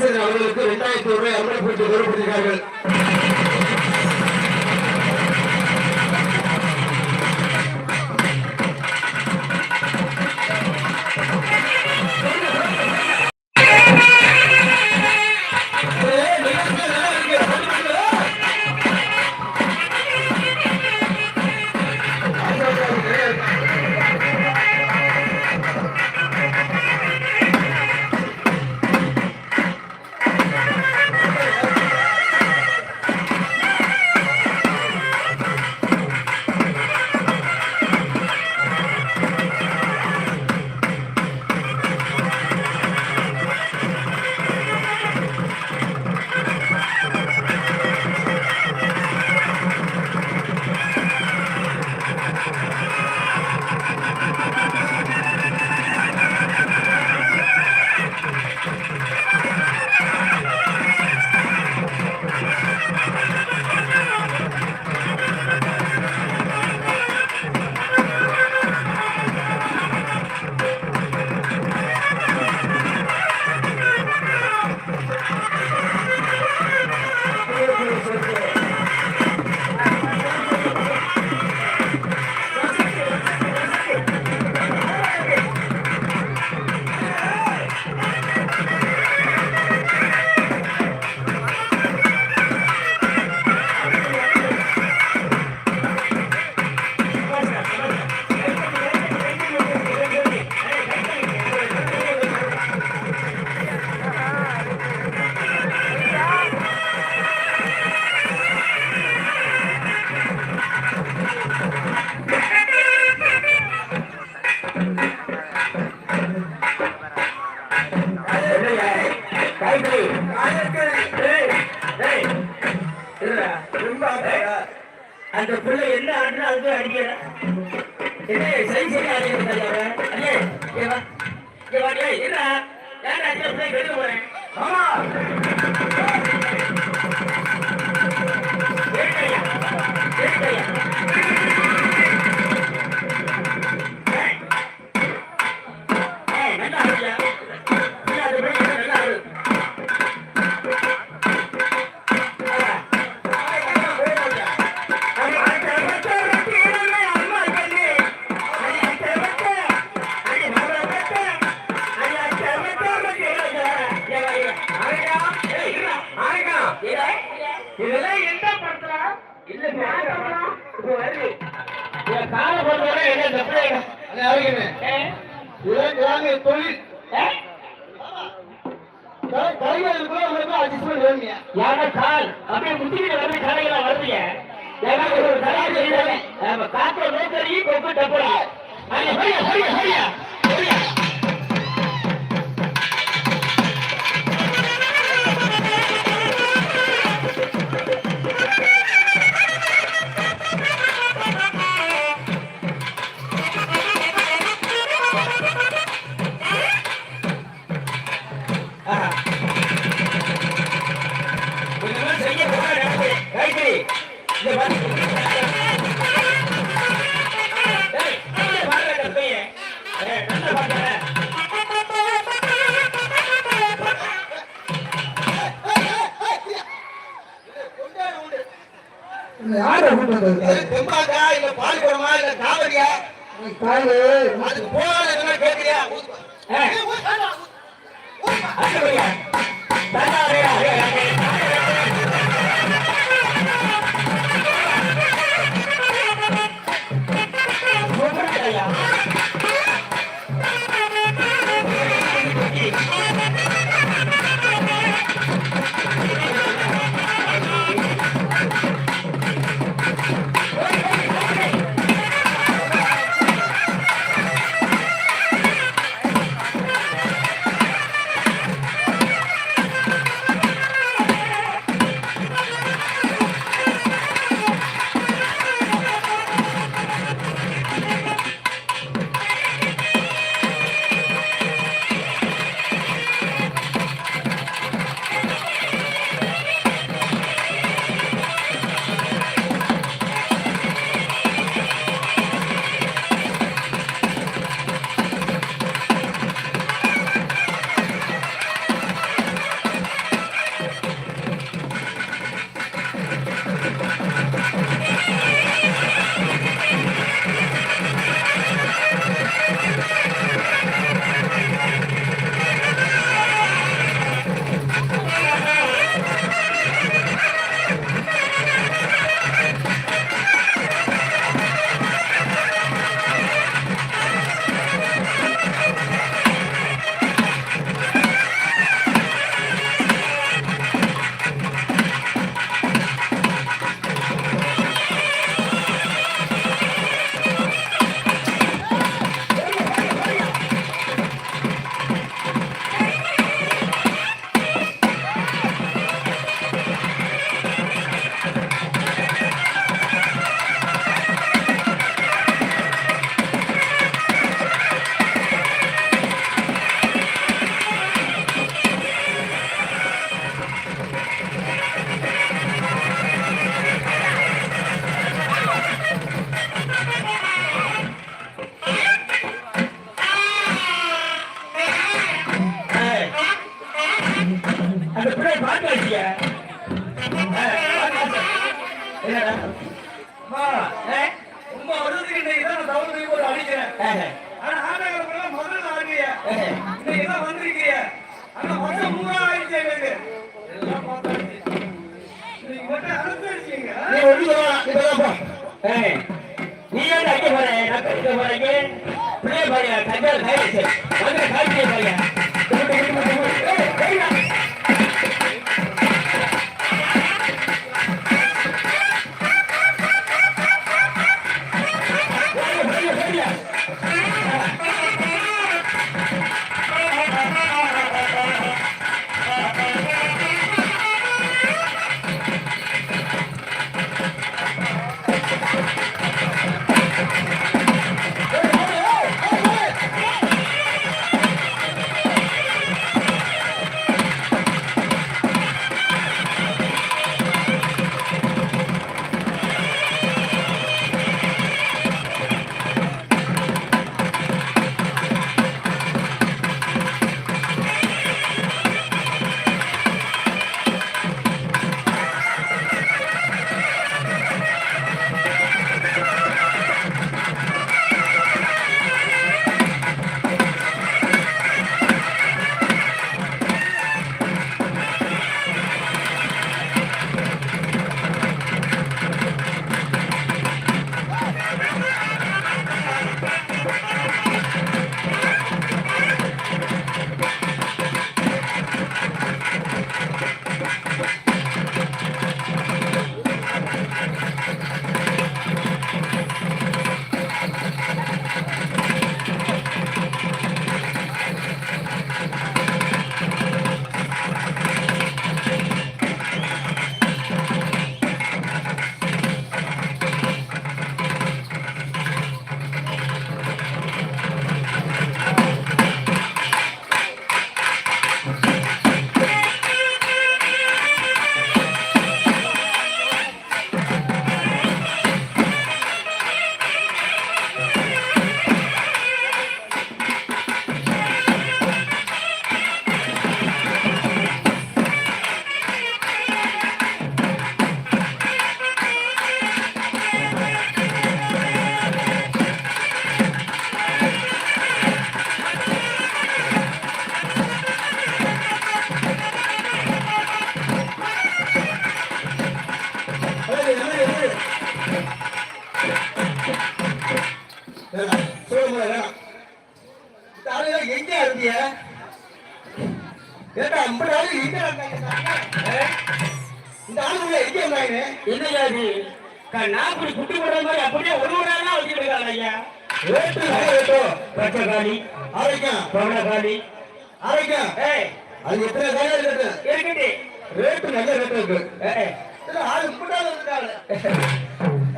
அசன் அவர்களுக்கு இரண்டாயிரத்தி ரூபாய் அமல்படுத்தி கௌரவப்படுத்தினார்கள் அந்த பிள்ளை என்ன ஆடுனா அதுக்கு அடிக்கிற என்ன சரி சரி அடிக்கிறது ஐயே இங்க வா. வா டேய் என்ன யார் அடிக்கிற பிள்ளை கெடுக்க போறேன்? ஆமா கேட்கலையா கேட்கலையா ஏய் நல்லா ஆடுறியா யாரோ கால் அப்படியே முட்டிக்கிட்டு வந்து கடைகளை வருவீங்க எனக்கு ஒரு கலை தெரியாது நம்ம காத்துல நோக்கறி கொப்பு டப்படி. அங்க ஹரியா ஹரியா. கேட்கறியா? ஏய் ஆனா ஆட்டக்காரங்க முதல்ல ஆடுறீங்க ஏய். இன்னைக்கு ஆனா வருஷம் மூணா ஆயிடுச்சு எங்களுக்கு நீ ஏன் அடிக்க போற நான் பாருங்க வந்து பாருங்க இது? க- நாக்குடி குட்டி போடுற மாதிரி அப்படியே ஒரு ஒரு நாளா வச்சுட்டு இருக்காங்க ஐயா. ரேட்டு பச்சை பவள அது எத்தனை காலையில் இருக்கு? இருக்கட்டு ரேட்டு நல்ல ரேட்டு இருக்கு. ஆளு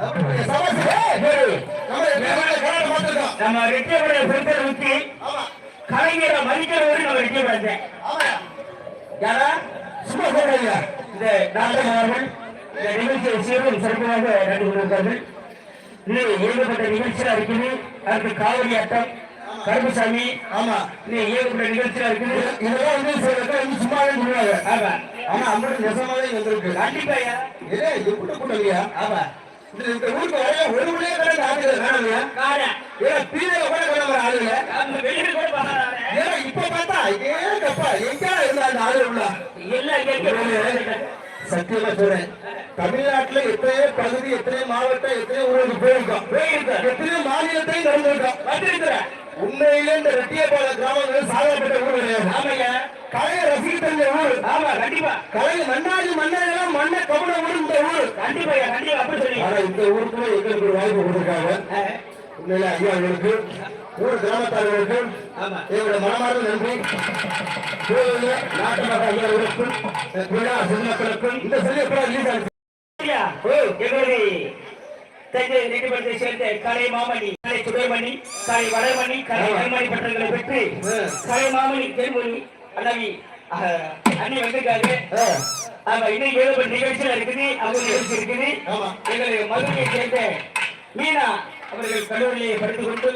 அப்படி. ஏய், சரி. நம்ம யாரா? சும்மா சொல்றீங்க இந்த நாடகம் அவர்கள் இந்த நிகழ்ச்சியை சீரும் சிறப்பாக நடந்து கொண்டிருக்கிறார்கள். இன்னும் ஏகப்பட்ட நிகழ்ச்சியா இருக்குது. அடுத்து காவடி ஆட்டம் கருப்புசாமி ஆமா இன்னும் ஏகப்பட்ட நிகழ்ச்சியா இருக்குது. இதெல்லாம் வந்து சில பேர் வந்து சும்மாவே சொல்லுவாங்க. ஆமா. ஆனா அம்பட்டு நெசமாவே வந்திருக்கு. கண்டிப்பாயா ஏ எப்படி கூட்டலையா ஆமா. இந்த ஊருக்கு ஒரு மணியே கடந்து ஆளுங்க வேணாமையா காடா ஏன்னா பீரையில கூட கிளம்புற ஆளுங்க ஏன்னா இப்ப பார்த்தா ஏன் கப்பா எங்க இருந்தா அந்த ஆளு உள்ள? எல்லாம் சத்தியமா சொல்றேன். தமிழ்நாட்டுல எத்தனையோ பகுதி எத்தனையோ மாவட்டம் எத்தனையோ ஊருக்கு போயிருக்கோம். போயிருக்கோம். எத்தனையோ மாநிலத்தையும் நடந்திருக்கோம் வந்திருக்கிறேன். உண்மையிலே இந்த ரெட்டியபாளைய கிராமங்கள் சாதப்பட்ட ஊர் கிடையாது. ஆமாய்யா. கலையை ரசிக்க தெரிஞ்ச ஊர். ஆமா கண்டிப்பா. கலை மன்னாடி மன்னரெல்லாம் மண்ணை கவன ஊர் இந்த ஊர். கண்டிப்பாயா கண்டிப்பா. அப்படி சொல்லி ஆனா இந்த ஊருக்குள்ள எங்களுக்கு ஒரு வாய்ப்பு கொடுத்திருக்காங்க. உண்மையில ஐயா அவர்களுக்கு ஊர் கிராமத்தார்களுக்கு ஆமா. எங்களுடைய மனமார்ந்த நன்றி. நாட்டு மக்கள் ஐயாவுக்கும் விழா பொதுமக்களுக்கும் இந்த ஐயா, எங்களுடைய தஞ்சை நீதிமன்றத்தை சேர்ந்த கலை மாமணி கலை சுடர்மணி கலை வடமணி கலை கருமணி பட்டங்களை பெற்று கலை மாமணி தென்மொழி அண்ணவி அண்ணி வந்திருக்காங்க ஆ, ஆமா இன்னும் ஏழு நிகழ்ச்சிகள் இருக்குது அவங்க நிகழ்ச்சி இருக்குது. எங்களுடைய மதுரையை சேர்ந்த மீனா அவர்கள் கல்லூரியை படித்துக் கொண்டு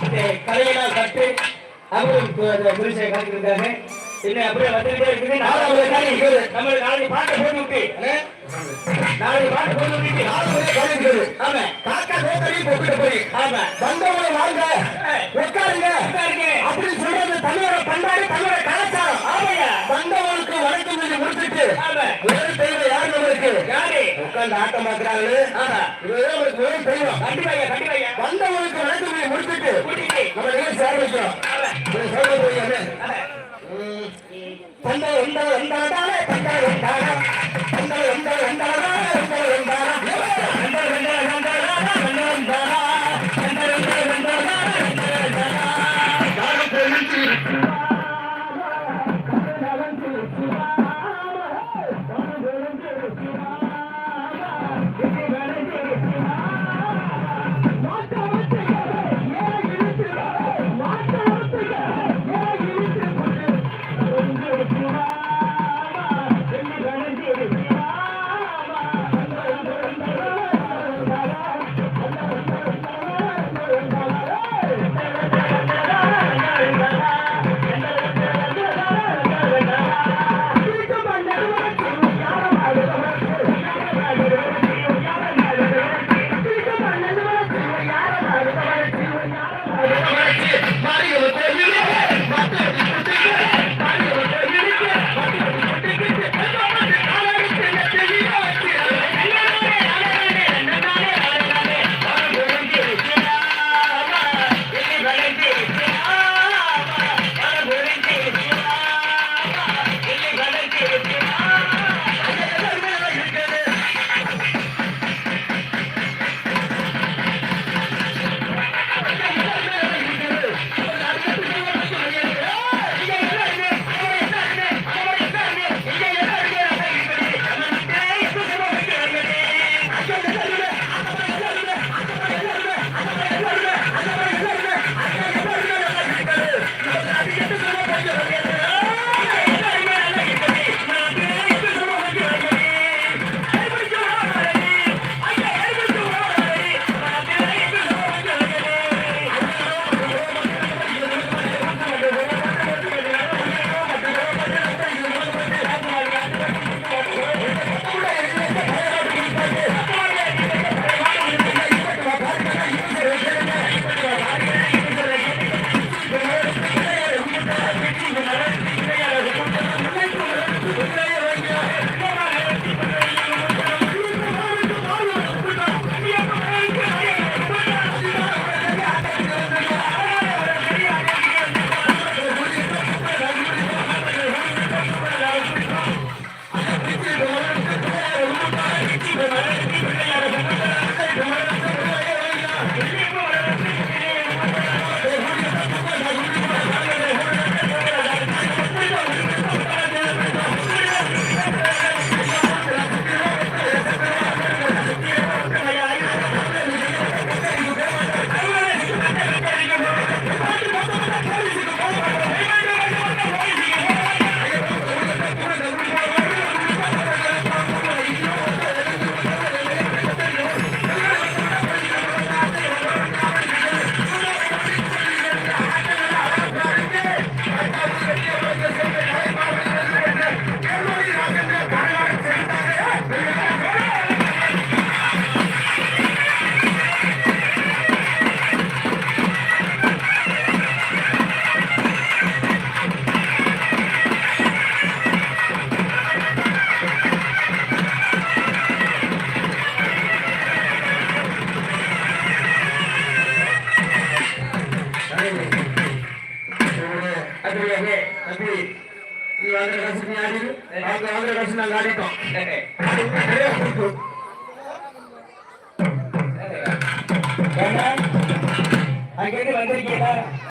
கலையெல்லாம் கற்று அவரும் புரிசை காட்டியிருக்காங்க என்ன அப்படியே வந்துகிட்டே இருக்குது. நாலாவது காணி இருக்குது. நம்ம நாளைக்கு பாட்டை போட்டு விட்டு நாளைக்கு பாட்டை போட்டு விட்டு நாலாவது காணி இருக்குது. ஆமா. காக்கா போட்டுட்டு போய். ஆமா. வந்தவங்களை வாங்க உட்கார்ந்து ஆட்டம் வேறு தெய்வம். கண்டிப்பாய்யா கண்டிப்பாய்யா வந்தவங்களுக்கு வணக்கம் முடிச்சுட்டு நம்ம நிகழ்ச்சி ஆரம்பிக்கிறோம். ஆமா இதை சொல்ல போய் ஆமா தந்தை எந்த எந்தாடாலே